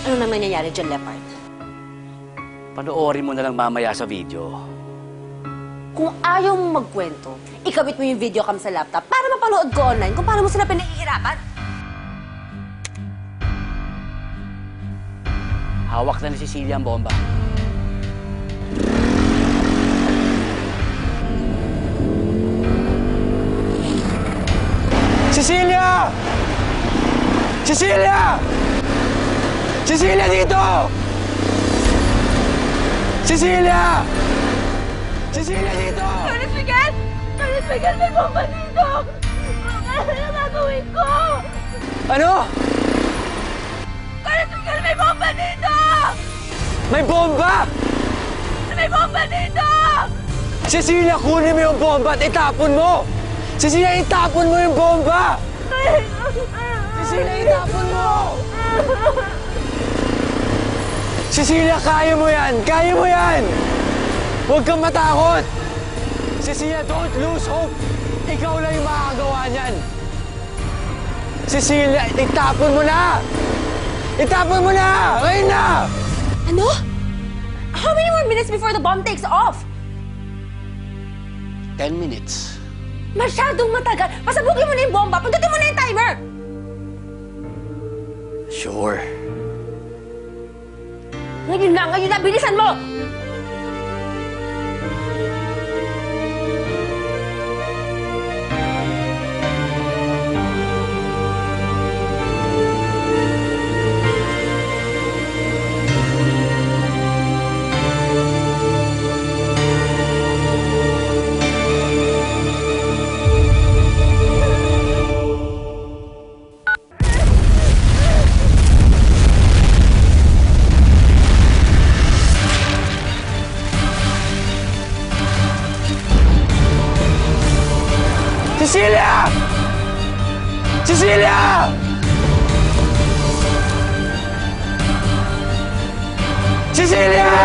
Ano nang nangyayari dyan, Leopard? Panoorin mo na lang mamaya sa video. Kung ayaw mo magkwento, ikabit mo yung video cam sa laptop para mapanood ko online kung paano mo sila pinahihirapan. Hawak na ni Cecilia ang bomba. Cecilia! Cecilia! Cecilia dito! Cecilia! Cecilia dito! Carlos Miguel! Carlos Miguel, may bomba dito! Ano na gagawin ko? Ano? Carlos Miguel, may bomba dito! May bomba! May bomba dito! Cecilia, kunin mo yung bomba at itapon mo! Cecilia, itapon mo yung bomba! Cecilia, Cecilia, kaya mo yan! Kaya mo yan! Huwag kang matakot! Cecilia, don't lose hope! Ikaw lang yung makakagawa niyan! Cecilia, itapon mo na! Itapon mo na! Ngayon na! Ano? How many more minutes before the bomb takes off? Ten minutes. Masyadong matagal. Pasabugin mo na yung bomba. Pindutin mo na yung timer. Sure. Ngayon na, ngayon na. Bilisan mo! Cecilia! Cecilia! Cecilia!